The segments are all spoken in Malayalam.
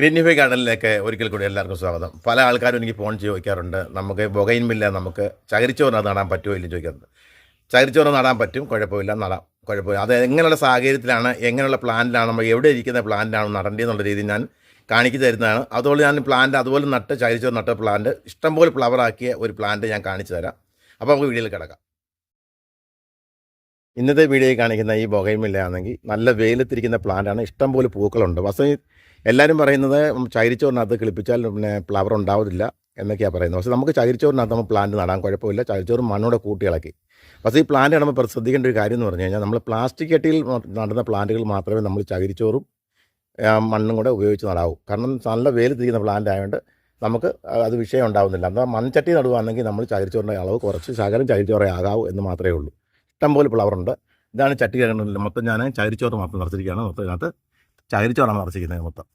ഗ്രീനിഫൈ ഗാർഡനിലേക്ക് ഒരിക്കൽ കൂടി എല്ലാവർക്കും സ്വാഗതം. പല ആൾക്കാരും എനിക്ക് ഫോൺ ചോദിക്കാറുണ്ട്. നമുക്ക് ബൊഗൈൻമില്ല നമുക്ക് ചകിരിച്ചോറ് നടാൻ പറ്റുമോ ഇല്ലെന്ന് ചോദിക്കാറുണ്ട്. ചകിരിച്ചോറ് നടാൻ പറ്റും കുഴപ്പമില്ല നടാം കുഴപ്പമില്ല. അത് എങ്ങനെയുള്ള സാഹചര്യത്തിലാണ് എങ്ങനെയുള്ള പ്ലാന്റിലാണ് നമ്മൾ എവിടെ ഇരിക്കുന്ന പ്ലാന്റിലാണ് നടേണ്ടതെന്നുള്ള രീതിയിൽ ഞാൻ കാണിച്ചു തരുന്നതാണ്. അതുപോലെ ഞാൻ പ്ലാന്റ് അതുപോലെ നട്ട് ചകിരിച്ചോറ് നട്ട പ്ലാന്റ് ഇഷ്ടംപോലെ ഫ്ലവറാക്കിയ ഒരു പ്ലാന്റ് ഞാൻ കാണിച്ചു തരാം. അപ്പോൾ നമുക്ക് വീഡിയോയിൽ കിടക്കാം. ഇന്നത്തെ വീഡിയോയിൽ കാണിക്കുന്ന ഈ ബൊഗൈമില്ല ആണെങ്കിൽ നല്ല വെയിലത്തിരിക്കുന്ന പ്ലാന്റാണ്. ഇഷ്ടംപോലെ പൂക്കളുണ്ട്. വസ്തു എല്ലാവരും പറയുന്നത് ചകിരിച്ചോറിനകത്ത് കിളിപ്പിച്ചാൽ പിന്നെ ഫ്ലവർ ഉണ്ടാവില്ല എന്നൊക്കെയാണ് പറയുന്നത്. പക്ഷേ നമുക്ക് ചകിരിച്ചോറിനകത്ത് നമ്മൾ പ്ലാന്റ് നടാൻ കുഴപ്പമില്ല. ചകിരിച്ചോറും മണ്ണൂടെ കൂട്ടി ഇളക്കി. പക്ഷേ ഈ പ്ലാന്റ് നമ്മൾ ശ്രദ്ധിക്കേണ്ട ഒരു കാര്യം എന്ന് പറഞ്ഞു കഴിഞ്ഞാൽ നമ്മൾ പ്ലാസ്റ്റിക് കെട്ടിയിൽ നടുന്ന പ്ലാന്റുകൾ മാത്രമേ നമ്മൾ ചകിരിച്ചോറും മണ്ണും കൂടെ ഉപയോഗിച്ച് നടാവൂ. കാരണം നല്ല വെയിലത്തിരിക്കുന്ന പ്ലാന്റ് ആയതുകൊണ്ട് നമുക്ക് അത് വിഷയം ഉണ്ടാവുന്നില്ല. എന്നാൽ മൺചട്ടി നടുവാണെങ്കിൽ നമ്മൾ ചകിരിച്ചോറിന്റെ അളവ് കുറച്ച് ശകലം ചകിരിച്ചോറേ ആകാവൂ എന്ന് മാത്രമേ ഉള്ളൂ. ഇഷ്ടംപോലെ ഫ്ലവർ ഉണ്ട്. ഇതാണ് ചട്ടി കിഴങ്ങിൽ മൊത്തം ഞാൻ ചകിരിച്ചോറ് മാത്രം നിറച്ചിരിക്കുകയാണ്. മൊത്തം ഇതിനകത്ത് ചകിരിച്ചോറാണ് നിറച്ചിരിക്കുന്നത് മൊത്തം.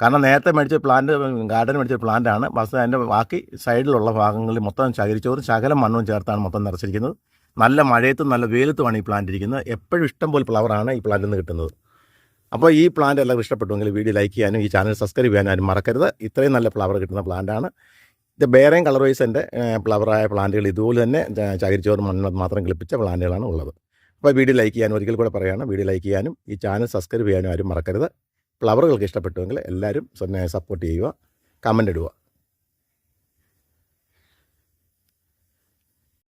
കാരണം നേരത്തെ മേടിച്ച പ്ലാന്റ് ഗാർഡൻ മേടിച്ച പ്ലാന്റാണ് ബസ് അതിന്റെ ബാക്കി സൈഡിലുള്ള ഭാഗങ്ങളിൽ മൊത്തം ചകിരിച്ചോറും ശകലം മണ്ണും ചേർത്താണ് മൊത്തം നിറച്ചിരിക്കുന്നത്. നല്ല മഴയത്തും നല്ല വെയിലത്തുമാണ് ഈ പ്ലാന്റ് ഇരിക്കുന്നത്. എപ്പോഴും ഇഷ്ടം പോലെ ഫ്ലവറാണ് ഈ പ്ലാന്റിൽ നിന്ന് കിട്ടുന്നത്. അപ്പോൾ ഈ പ്ലാന്റ് എല്ലാവർക്കും ഇഷ്ടപ്പെട്ടുവെങ്കിൽ വീഡിയോ ലൈക്ക് ചെയ്യാനും ഈ ചാനൽ സബ്സ്ക്രൈബ് ചെയ്യാനും മറക്കരുത്. ഇത്രയും നല്ല ഫ്ലവർ കിട്ടുന്ന പ്ലാന്റാണ് ഇത് വേറെയും കളർ വൈസിന്റെ ഫ്ലവറായ പ്ലാന്റുകൾ ഇതുപോലെ തന്നെ ചകിരിച്ചോറ് മണ്ണ് മാത്രം കിളിപ്പിച്ച പ്ലാന്റുകളാണ് ഉള്ളത്. അപ്പോൾ വീഡിയോ ലൈക്ക് ചെയ്യാനും ഒരിക്കൽ കൂടെ പറയുകയാണ് വീഡിയോ ലൈക്ക് ചെയ്യാനും ഈ ചാനൽ സബ്സ്ക്രൈബ് ചെയ്യാനും ആരും മറക്കരുത്. ഫ്ലവറുകൾക്ക് ഇഷ്ടപ്പെട്ടുവെങ്കിൽ എല്ലാവരും സപ്പോർട്ട് ചെയ്യുക കമന്റ് ഇടുക.